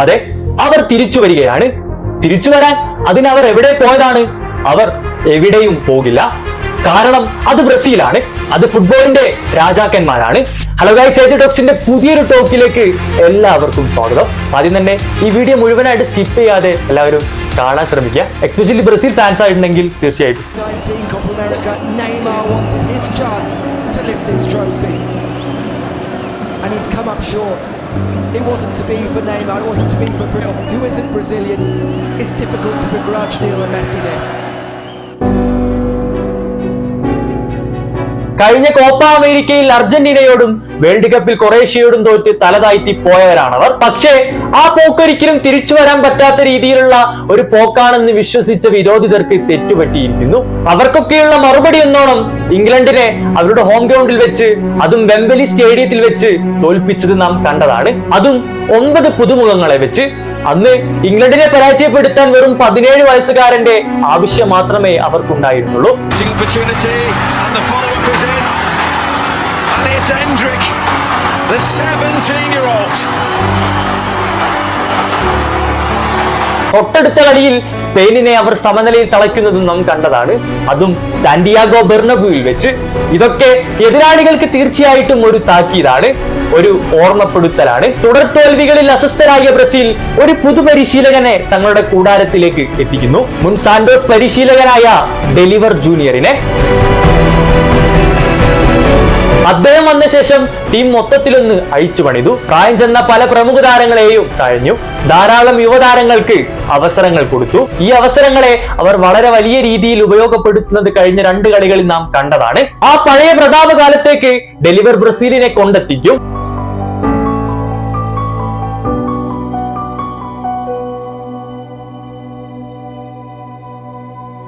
അതെ അവർ തിരിച്ചു വരികയാണ്. തിരിച്ചു വരാൻ അതിനവർ എവിടെ പോയതാണ്? അവർ എവിടെയും പോകില്ല. കാരണം അത് ബ്രസീലാണ്. അത് ഫുട്ബോളിന്റെ രാജാക്കന്മാരാണ്. ഹലോ ഗൈസ് ഏജ് ടോക്സിന്റെ പുതിയൊരു ടോക്കിലേക്ക് എല്ലാവർക്കും സ്വാഗതം. ആദ്യം തന്നെ ഈ വീഡിയോ മുഴുവനായിട്ട് സ്കിപ്പ് ചെയ്യാതെ എല്ലാവരും കാണാൻ ശ്രമിക്കുക. എക്സ്പെഷ്യലി ബ്രസീൽ ഫാൻസ് ആയിട്ടുണ്ടെങ്കിൽ തീർച്ചയായിട്ടും. Short. It wasn't to be for Neymar, it wasn't to be for Brazil, who isn't Brazilian. It's difficult to begrudge Lionel Messi this. കഴിഞ്ഞ കോപ്പ അമേരിക്കയിൽ അർജന്റീനയോടും വേൾഡ് കപ്പിൽ കൊറേഷ്യയോടും തോറ്റ് തലതാഴ്ത്തി പോയവരാണവർ പക്ഷേ ആ പോക്കൊരിക്കലും തിരിച്ചു വരാൻ പറ്റാത്ത രീതിയിലുള്ള ഒരു പോക്കാണെന്ന് വിശ്വസിച്ച വിരോധിതർക്ക് തെറ്റുപറ്റിയിരിക്കുന്നു. അവർക്കൊക്കെയുള്ള മറുപടി എന്നോണം ഇംഗ്ലണ്ടിനെ അവരുടെ ഹോം ഗ്രൗണ്ടിൽ വെച്ച് അതും വെമ്പലി സ്റ്റേഡിയത്തിൽ വെച്ച് തോൽപ്പിച്ചത് നാം കണ്ടതാണ്. അതും ഒമ്പത് പുതുമുഖങ്ങളെ വെച്ച്. അന്ന് ഇംഗ്ലണ്ടിനെ പരാജയപ്പെടുത്താൻ വെറും പതിനേഴ് വയസ്സുകാരന്റെ ആവശ്യം മാത്രമേ അവർക്കുണ്ടായിരുന്നുള്ളൂ. It's Endrick, the 17-year-old. തൊട്ടടുത്ത കളിയിൽ സ്പെയിനിനെ അവർ സമനിലയിൽ തളയ്ക്കുന്നതും നാം കണ്ടതാണ്. അതും സാന്റിയാഗോ ബെർണബുവിൽ വെച്ച്. ഇതൊക്കെ എതിരാളികൾക്ക് തീർച്ചയായിട്ടും ഒരു താക്കീതാണ് ഒരു ഓർമ്മപ്പെടുത്തലാണ്. തുടർ തോൽവികളിൽ അസ്വസ്ഥരായ ബ്രസീൽ ഒരു പുതുപരിശീലകനെ തങ്ങളുടെ കൂടാരത്തിലേക്ക് എത്തിക്കുന്നു. മുൻ സാന്റോസ് പരിശീലകനായ ഡെലിവർ ജൂനിയറിനെ. അദ്ദേഹം വന്ന ശേഷം ടീം മൊത്തത്തിലൊന്ന് അഴിച്ചു പണിതു. പ്രായം ചെന്ന പല പ്രമുഖ താരങ്ങളെയും തഴഞ്ഞു. ധാരാളം യുവതാരങ്ങൾക്ക് അവസരങ്ങൾ കൊടുത്തു. ഈ അവസരങ്ങളെ അവർ വളരെ വലിയ രീതിയിൽ ഉപയോഗപ്പെടുത്തുന്നത് കഴിഞ്ഞ രണ്ട് കളികളിൽ നാം കണ്ടതാണ്. ആ പഴയ പ്രതാപകാലത്തേക്ക് ഡെലിവർ ബ്രസീലിനെ കൊണ്ടെത്തിക്കും.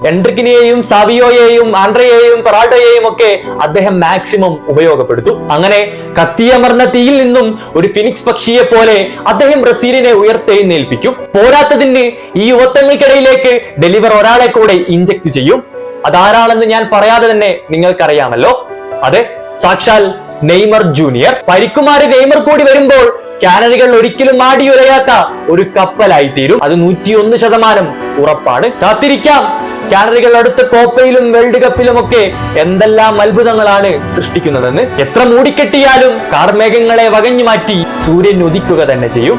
എൻട്രിക്കിനെയും സാവിയോയെയും ആൻഡ്രയെയും പെറാട്ടയെയും ഒക്കെ അദ്ദേഹം മാക്സിമം ഉപയോഗപ്പെടുത്തും. അങ്ങനെ കത്തിയമർന്ന തീയിൽ നിന്നും ഒരു ഫിനിക്സ് പക്ഷിയെ പോലെ അദ്ദേഹം ബ്രസീലിനെ ഉയർത്തെഴുന്നേൽപ്പിക്കും. പോരാത്തതിന് ഈ യുവത്വങ്ങൾക്കിടയിലേക്ക് ഡെലിവർ ഒരാളെ കൂടെ ഇഞ്ചക്ട് ചെയ്യും. അതാരാണെന്ന് ഞാൻ പറയാതെ തന്നെ നിങ്ങൾക്കറിയാമല്ലോ. അതെ സാക്ഷാൽ നെയ്മർ ജൂനിയർ. പരിക്കുമാറി നെയ്മർ കൂടി വരുമ്പോൾ കാനറികൾ ഒരിക്കലും മാടിയുരയാത്ത ഒരു കപ്പലായി തീരും അത് നൂറ്റിയൊന്ന് ശതമാനം ഉറപ്പാണ്. കാത്തിരിക്കാം. കാനറികൾ അടുത്ത കോപ്പയിലും വേൾഡ് കപ്പിലും ഒക്കെ എന്തെല്ലാം അത്ഭുതങ്ങളാണ് സൃഷ്ടിക്കുന്നതെന്ന് എത്ര മൂടിക്കെട്ടിയാലും കാർമേഘങ്ങളെ വകഞ്ഞു മാറ്റി സൂര്യൻ ഉദിക്കുക തന്നെ ചെയ്യും.